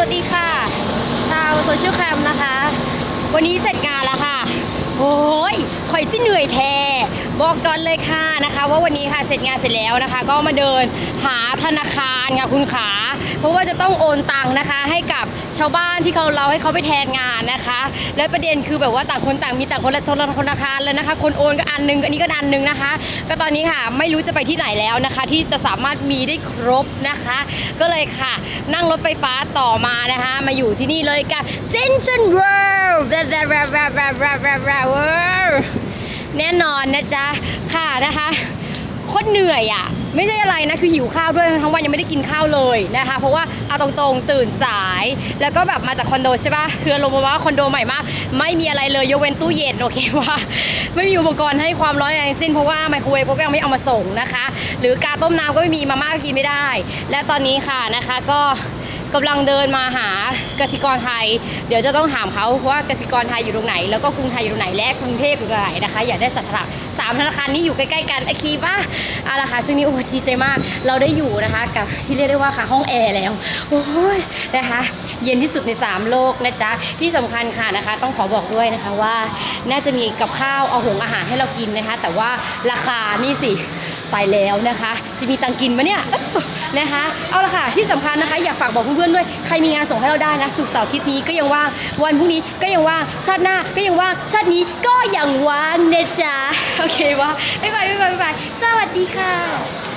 วัสดีค่ะ ชาวโซเชียลแคมนะคะ วันนี้เสร็จงานแล้วค่ะ โอ้ยข่อยที่เหนื่อยแท้บอกก่อนเลยค่ะนะคะ ว่าวันนี้ค่ะเสร็จงานเสร็จแล้วนะคะ ก็มาเดินหาธนาคารค่ะคุณขา เพราะว่าจะต้องโอนตังค์นะคะ ให้กับชาวบ้านที่เขาเราให้เขาไปแทนงานนะคะ และประเด็นคือแบบว่าต่างคนต่างมีต่างคนละธนาคารเลยนะคะ คนโอนก็อันหนึงอันนี้ก็อันหนึงนะคะ ก็ตอนนี้ค่ะไม่รู้จะไปที่ไหนแล้วนะคะ ที่จะสามารถมีได้ครบนะคะ ก็เลยค่ะ นั่งรถไฟฟ้าต่อมานะคะ มาอยู่ที่นี่เลยกับ Central World แน่นอนนะจ๊ะค่ะนะคะ โคตรเหนื่อยอะ ไม่ใช่อะไรนะ คือหิวข้าวด้วยทั้งวันยังไม่ได้กินข้าวเลยนะคะ เพราะว่าเอาตรงๆตื่นสาย แล้วก็แบบมาจากคอนโดใช่ปะคือลงมาว่าคอนโดใหม่มาก ไม่มีอะไรเลยยกเว้นตู้เย็นโอเคว่า ไม่มีอุปกรณ์ให้ความร้อนอะไรสิ้นเพราะว่าไมโครเวฟก็ยังไม่เอามาส่งนะคะ หรือกาต้มน้ำก็ไม่มีมาม่าก็กินไม่ได้ และตอนนี้ค่ะนะคะก็ กำลังเดินมาหากสิกรไทย เดี๋ยวจะต้องถามเขาว่ากสิกรไทยอยู่ตรงไหน แล้วก็กรุงไทยอยู่ตรงไหนและกรุงเทพอยู่ตรงไหนนะคะ อยากได้สัตว์สามธนาคารนี้อยู่ใกล้ๆกันไอคีป่ะเอาละค่ะช่วงนี้โอ้ดีใจมาก เราได้อยู่นะคะกับที่เรียกได้ว่าค่ะห้องแอร์แล้วโอ้ยนะคะเย็นที่สุดใน 3 โลกนะจ๊ะที่สำคัญค่ะนะคะ ต้องขอบอกด้วยนะคะว่า น่าจะมีกับข้าวเอาหงอาหารให้เรากินนะคะ แต่ว่าราคานี่สิ ไปแล้วนะคะ จะมีตังค์กินไหมเนี่ยนะคะเอาละค่ะที่สำคัญนะคะ อยากฝากบอกเพื่อนๆด้วยใครมีงานส่งให้เราได้นะสุกเสาร์อาทิตย์นี้ก็ยังว่างวันพรุ่งนี้ก็ยังว่างชาติหน้าก็ยังว่างชาตินี้ก็ยังว่างนะจ๊ะโอเควะบ๊ายบายบ๊ายบายบ๊ายบายสวัสดีค่ะ